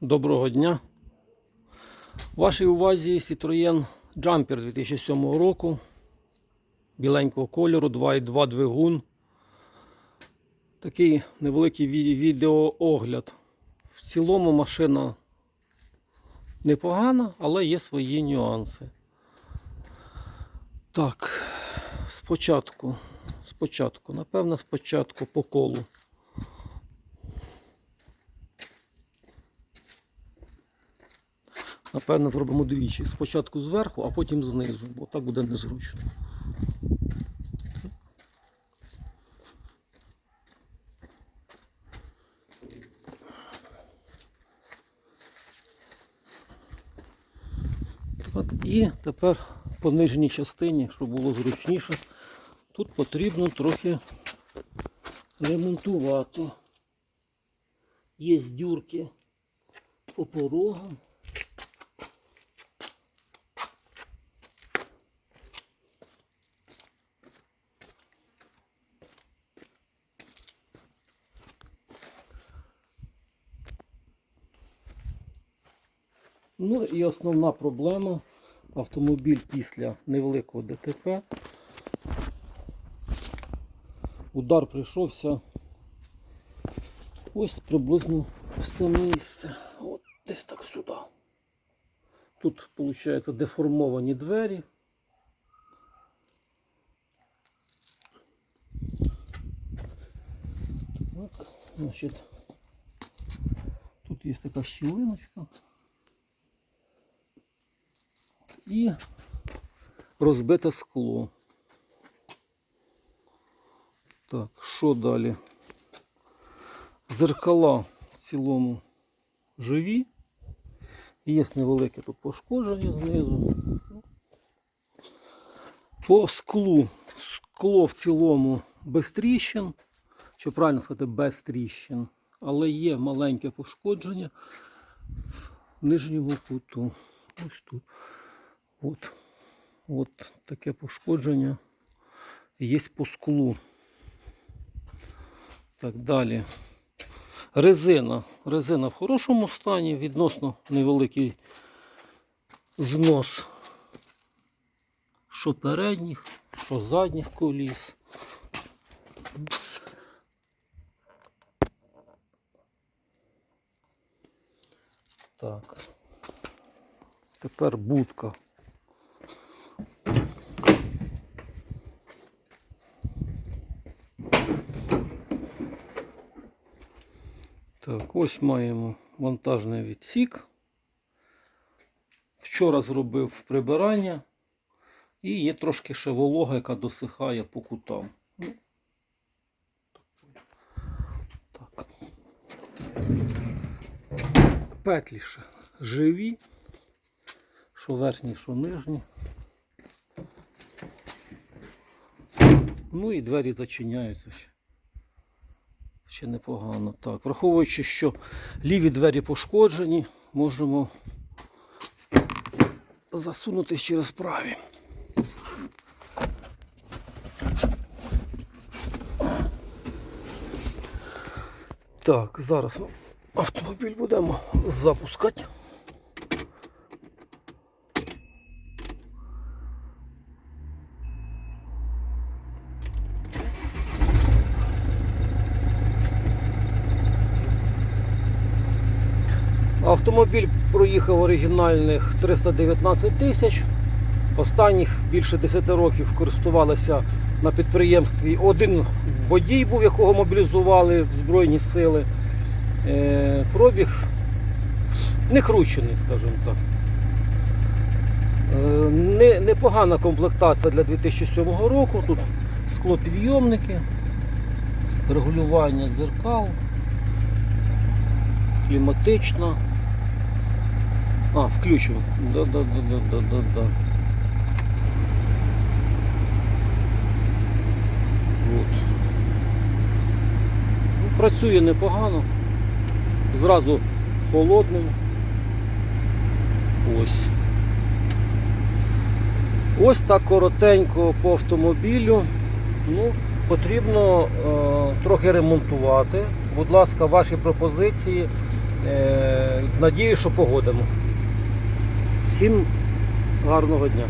Доброго дня. Вашій увазі Citroën Jumper 2007 року. Біленького кольору, 2.2 двигун. Такий невеликий відеоогляд. В цілому машина непогана, але є свої нюанси. Так, спочатку, спочатку, напевно, спочатку по колу. Напевно, зробимо двічі. Спочатку зверху, а потім знизу, бо так буде незручно. От і тепер по нижній частині, щоб було зручніше, тут потрібно трохи ремонтувати. Є дюрки по порогам. Ну і основна проблема автомобіль після невеликого ДТП. Удар прийшовся ось приблизно в це місце. От десь так сюди. Тут, виходить, деформовані двері. Так, значить, тут є така щілиночка. І розбите скло. Так, що далі? Зеркала в цілому живі. Є невелике тут пошкодження знизу. По склу. Скло в цілому без тріщин, чи правильно сказати, без тріщин, але є маленьке пошкодження в нижньому куту. Ось тут. От, от таке пошкодження є по склу. Так, далі. Резина. Резина в хорошому стані, відносно невеликий знос. Що передніх, що задніх коліс. Так. Тепер будка. Так, ось маємо монтажний відсік. Вчора зробив прибирання і є трошки ще волога, яка досихає по кутам. Ну, Так. Петлі ще живі, що верхні, що нижні. Ну і двері зачиняються ще. Ще непогано. Так, враховуючи, що ліві двері пошкоджені, можемо засунути через праві. Так, зараз автомобіль будемо запускати. Автомобіль проїхав оригінальних 319 тисяч. Останніх більше 10 років користувалися на підприємстві. Один водій був, якого мобілізували в Збройні сили. Е, Пробіг не кручений, скажімо так. Е, непогана комплектація для 2007 року. Тут склопідйомники, регулювання зеркал, кліматична. А, включено. Да, да, да, да, да, да, да. От. Ну, працює непогано. Зразу холодним. Ось. Ось так коротенько по автомобілю. Ну, потрібно е, трохи ремонтувати. Будь ласка, ваші пропозиції Е, надію, що погодимо. Всім гарного дня.